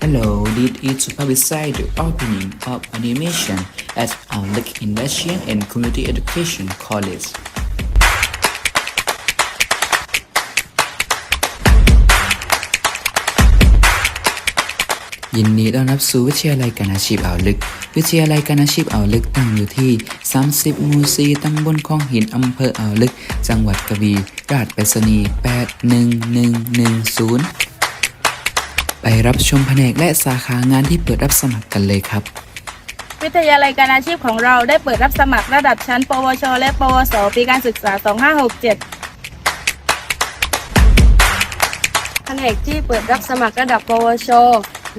Hello, this is to publicize the opening of animation at Outlook Innovation and Community Education College. ยินดีต้อนรับสู่วิทยาลัยการอาชีพอ่าวลึก วิทยาลัยการอาชีพอ่าวลึกตั้งอยู่ที่ 30หมู่4ตำบลคลองหินอำเภออ่าวลึก จังหวัดกระบี่ราชไปรษณีย์ 81110 รับชมแผนกและสาขางานที่เปิดรับสมัครกันเลยครับ วิทยาลัยการอาชีพของเราได้เปิดรับสมัครระดับชั้น ปวช และปวส ปีการศึกษา 2567 แผนกที่เปิดรับสมัครระดับ ปวช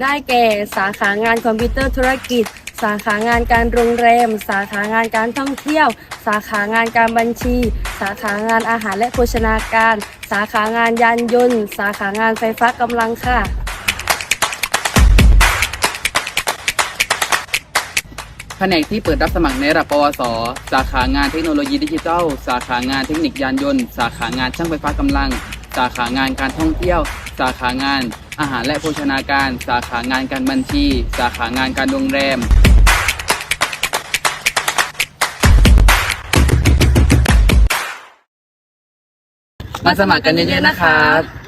ได้แก่ สาขางานคอมพิวเตอร์ธุรกิจ สาขางานการโรงแรม สาขางานการท่องเที่ยว สาขางานการบัญชี สาขางานอาหารและโภชนาการ สาขางานยานยนต์ สาขางานไฟฟ้ากำลังค่ะ แผนกที่เปิดรับสมัครในระดับปวส สาขางานเทคโนโลยีดิจิทัล สาขางานเทคนิคยานยนต์ สาขางานช่างไฟฟ้ากำลัง สาขางานการท่องเที่ยว สาขางาน อาหารและโภชนาการ สาขางานการบัญชี สาขางานการโรงแรม มาสมัครกันเยอะๆนะครับ